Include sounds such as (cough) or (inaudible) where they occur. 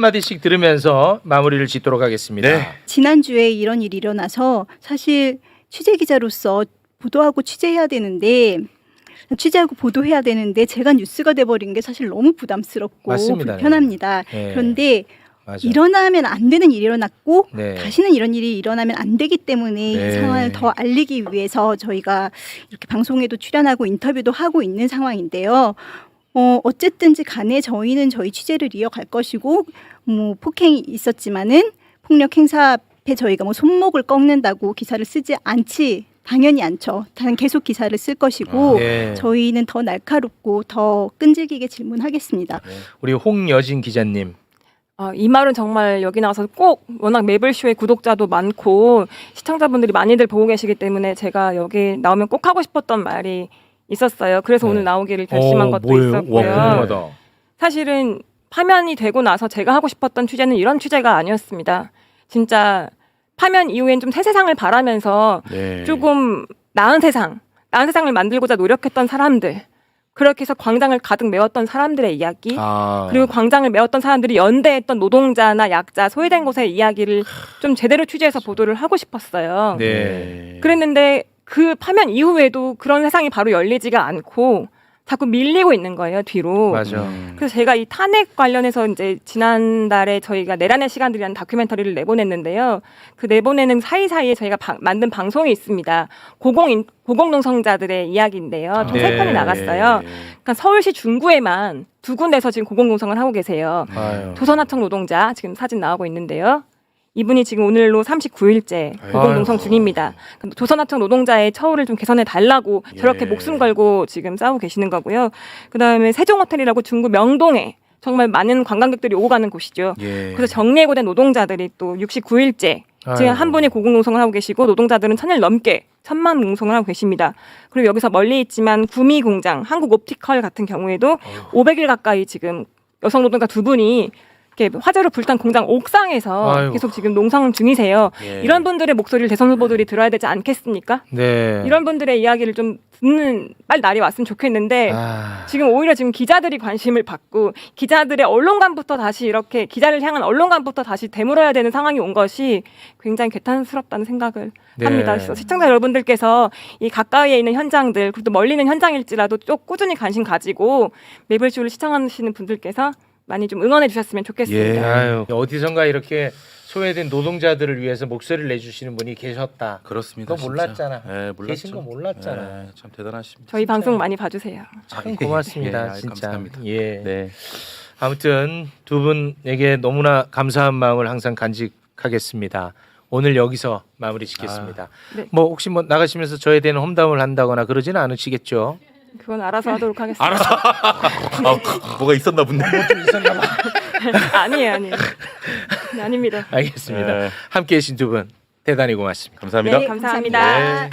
마디씩 들으면서 마무리를 짓도록 하겠습니다. 네. 지난주에 이런 일이 일어나서 사실 취재 기자로서 보도하고 취재해야 되는데 취재하고 보도해야 되는데 제가 뉴스가 돼버린 게 사실 너무 부담스럽고 맞습니다. 불편합니다. 네. 그런데 맞아. 일어나면 안 되는 일이 일어났고 네. 다시는 이런 일이 일어나면 안 되기 때문에 네. 이 상황을 더 알리기 위해서 저희가 이렇게 방송에도 출연하고 인터뷰도 하고 있는 상황인데요. 어, 어쨌든지 간에 저희는 저희 취재를 이어갈 것이고 뭐 폭행이 있었지만은 폭력 행사 앞에 저희가 뭐 손목을 꺾는다고 기사를 쓰지 않지 당연히 않죠. 단 계속 기사를 쓸 것이고 네. 저희는 더 날카롭고 더 끈질기게 질문하겠습니다. 우리 홍여진 기자님. 어, 이 말은 정말 여기 나와서 꼭 워낙 매블쇼의 구독자도 많고 시청자분들이 많이들 보고 계시기 때문에 제가 여기 나오면 꼭 하고 싶었던 말이 있었어요. 그래서 네. 오늘 나오기를 결심한 어, 것도 뭐예요? 와, 있었고요. 궁금하다. 사실은 파면이 되고 나서 제가 하고 싶었던 취재는 이런 취재가 아니었습니다. 진짜 파면 이후엔 좀 새 세상을 바라면서 네. 조금 나은 세상, 나은 세상을 만들고자 노력했던 사람들, 그렇게 해서 광장을 가득 메웠던 사람들의 이야기, 아. 그리고 광장을 메웠던 사람들이 연대했던 노동자나 약자, 소외된 곳의 이야기를 좀 제대로 취재해서 보도를 하고 싶었어요. 네. 그랬는데 그 파면 이후에도 그런 세상이 바로 열리지가 않고 자꾸 밀리고 있는 거예요, 뒤로. 맞아. 음. 그래서 제가 이 탄핵 관련해서 이제 지난달에 저희가 내란의 시간들이라는 다큐멘터리를 내보냈는데요. 그 내보내는 사이사이에 저희가 방- 만든 방송이 있습니다. 고공 고공농성자들의 이야기인데요. 총 네. 세 편이 나갔어요. 그러니까 서울시 중구에만 두 군데서 지금 고공농성을 하고 계세요. 아유. 도선하청 노동자 지금 사진 나오고 있는데요. 이분이 지금 오늘로 39일째 아이고. 고공농성 중입니다. 그럼 도선하청 노동자의 처우를 좀 개선해 달라고 저렇게 예. 목숨 걸고 지금 싸우고 계시는 거고요. 그다음에 세종호텔이라고 중구 명동에 정말 많은 관광객들이 오고 가는 곳이죠. 예. 그래서 정리해고된 노동자들이 또 69일째 지금. 한 분이 고공농성을 하고 계시고 노동자들은 천일 넘게 천만 농성을 하고 계십니다. 그리고 여기서 멀리 있지만 구미 공장, 한국 옵티컬 같은 경우에도 500일 가까이 지금 여성 노동자 두 분이 이렇게 화재로 불탄 공장 옥상에서 아이고. 계속 지금 농성 중이세요. 예. 이런 분들의 목소리를 대선 후보들이 들어야 되지 않겠습니까? 네. 이런 분들의 이야기를 좀 듣는 빨리 날이 왔으면 좋겠는데 아. 지금 오히려 지금 기자들이 관심을 받고 기자들의 언론관부터 다시 이렇게 기자를 향한 언론관부터 다시 되물어야 되는 상황이 온 것이 굉장히 괴탄스럽다는 생각을 네. 합니다. 그래서 시청자 여러분들께서 이 가까이에 있는 현장들 그리고 또 멀리 있는 현장일지라도 좀 꾸준히 관심 가지고 매블쇼를 시청하시는 분들께서 많이 좀 응원해 주셨으면 좋겠습니다. 예. 아유. 어디선가 이렇게 소외된 노동자들을 위해서 목소리를 내주시는 분이 계셨다. 그렇습니다. 그거 몰랐잖아. 진짜. 예, 몰랐죠. 계신 거 몰랐잖아. 예, 참 대단하십니다. 저희 방송 많이 봐주세요. 참 고맙습니다, 예, 아이, 진짜. 감사합니다. 예. 네. 아무튼 두 분에게 너무나 감사한 마음을 항상 간직하겠습니다. 오늘 여기서 마무리 짓겠습니다. 네. 뭐 혹시 뭐 나가시면서 저에 대한 험담을 한다거나 그러지는 않으시겠죠? 그건 알아서 하도록 하겠습니다. 알았어. (laughs) 아, 뭐가 있었나 본데. (laughs) 아니에요, 아니에요. 네, 아닙니다. 알겠습니다. 네. 함께해 주신 두 분 대단히 고맙습니다. 감사합니다. 네, 감사합니다. 네.